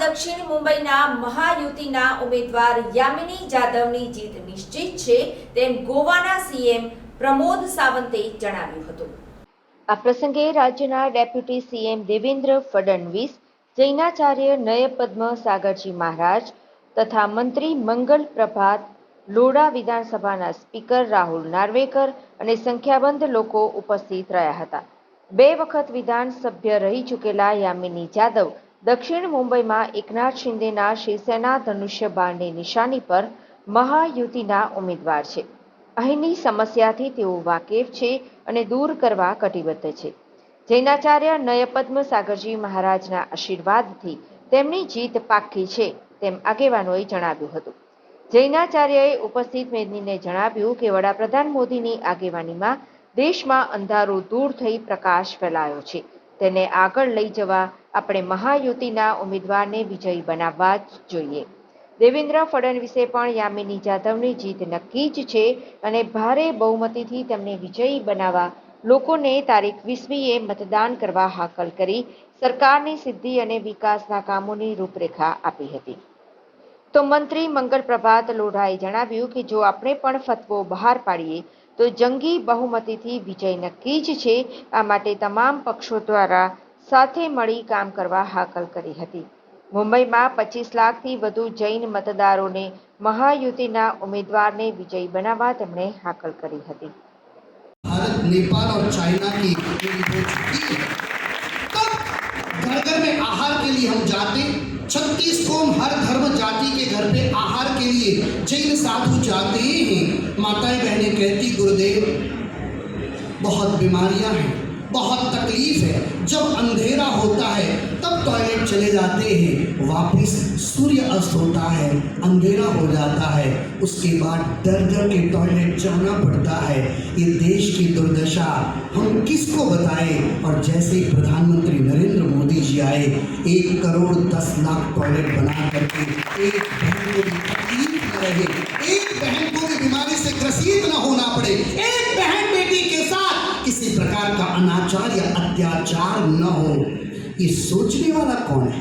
પાર્ટીના મહાયુતિના ઉમેદવાર યામિની જાદવની જીત નિશ્ચિત છે તેમ ગોવાના સીએમ પ્રમોદ સાવંતે જણાવ્યું હતું. આ પ્રસંગે રાજ્યના ડેપ્યુટી સીએમ દેવેન્દ્ર ફડણવીસ, જૈનાચાર્ય નયપદ્મ સાગરજી મહારાજ તથા મંત્રી મંગલ પ્રભાત, લોડા વિધાનસભાના સ્પીકર રાહુલ નાર્વેકર અને સંખ્યાબંધ લોકો ઉપસ્થિત રહ્યા હતા. બે વખત વિધાનસભ્ય રહી ચૂકેલા યામિની જાદવ દક્ષિણ મુંબઈમાં એકનાથ શિંદેના શિવસેના ધનુષ્ય બાણની નિશાની પર મહાયુતિના ઉમેદવાર છે. અહીંની સમસ્યાથી તેઓ વાકેફ છે અને દૂર કરવા કટિબદ્ધ છે. જૈનાચાર્ય નયપદ્મ સાગરજી મહારાજના આશીર્વાદથી તેમની જીત પાક્કી છે તેમ આગેવાનોએ જણાવ્યું હતું. જૈનાચાર્યએ ઉપસ્થિત મેદનીને જણાવ્યું કે વડાપ્રધાન મોદીની આગેવાનીમાં દેશમાં અંધારું દૂર થઈ પ્રકાશ ફેલાયો છે. તેને આગળ લઈ જવા આપણે મહાયુતિના ઉમેદવારને વિજયી બનાવવા જ જોઈએ. દેવેન્દ્ર ફડણવીસે પણ યામિની જાધવની જીત નક્કી જ છે અને ભારે બહુમતીથી તેમને વિજયી બનાવવા લોકોને તારીખ વીસમીએ મતદાન કરવા હાકલ કરી સરકારની સિદ્ધિ અને વિકાસના કામોની રૂપરેખા આપી હતી. તો મંત્રી મંગલ પ્રભાત લોઢાએ જણાવ્યું કે જો આપણે પણ ફતવો બહાર પાડીએ તો જંગી બહુમતીથી વિજય નક્કી જ છે આ માટે તમામ પક્ષો દ્વારા સાથે મળી કામ કરવા હાકલ કરી હતી મુંબઈમાં પચીસ લાખથી વધુ જૈન મતદારોને મહાયુતિના ઉમેદવારને વિજયી બનાવવા તેમણે હાકલ કરી હતી भारत नेपाल और चाइना की मेरी हो चुकी है तब घर घर में आहार के लिए हम जाते छत्तीस कोम हर धर्म जाति के घर पे आहार के लिए जैन साधु जाते हैं, माताएँ बहनें कहती, गुरुदेव, बहुत बीमारियाँ हैं, बहुत तकलीफ़ है, जब अंधेरा होता है, तब टॉयलेट चले जाते हैं, वापस सूर्य अस्त होता है, अंधेरा हो जाता है, उसके बाद डर डर के टॉयलेट जाना पड़ता है, ये देश की दुर्दशा, हम किसको बताएँ? और जैसे प्रधानमंत्री नरेंद्र मोदी आए। एक करोड़ दस लाख टॉयलेट बना करके एक बहन को रहे। एक बहन को भी बीमारी से ग्रसित न होना पड़े। एक बहन बेटी के साथ किसी प्रकार का अनाचार या अत्याचार न हो। ये सोचने वाला कौन है?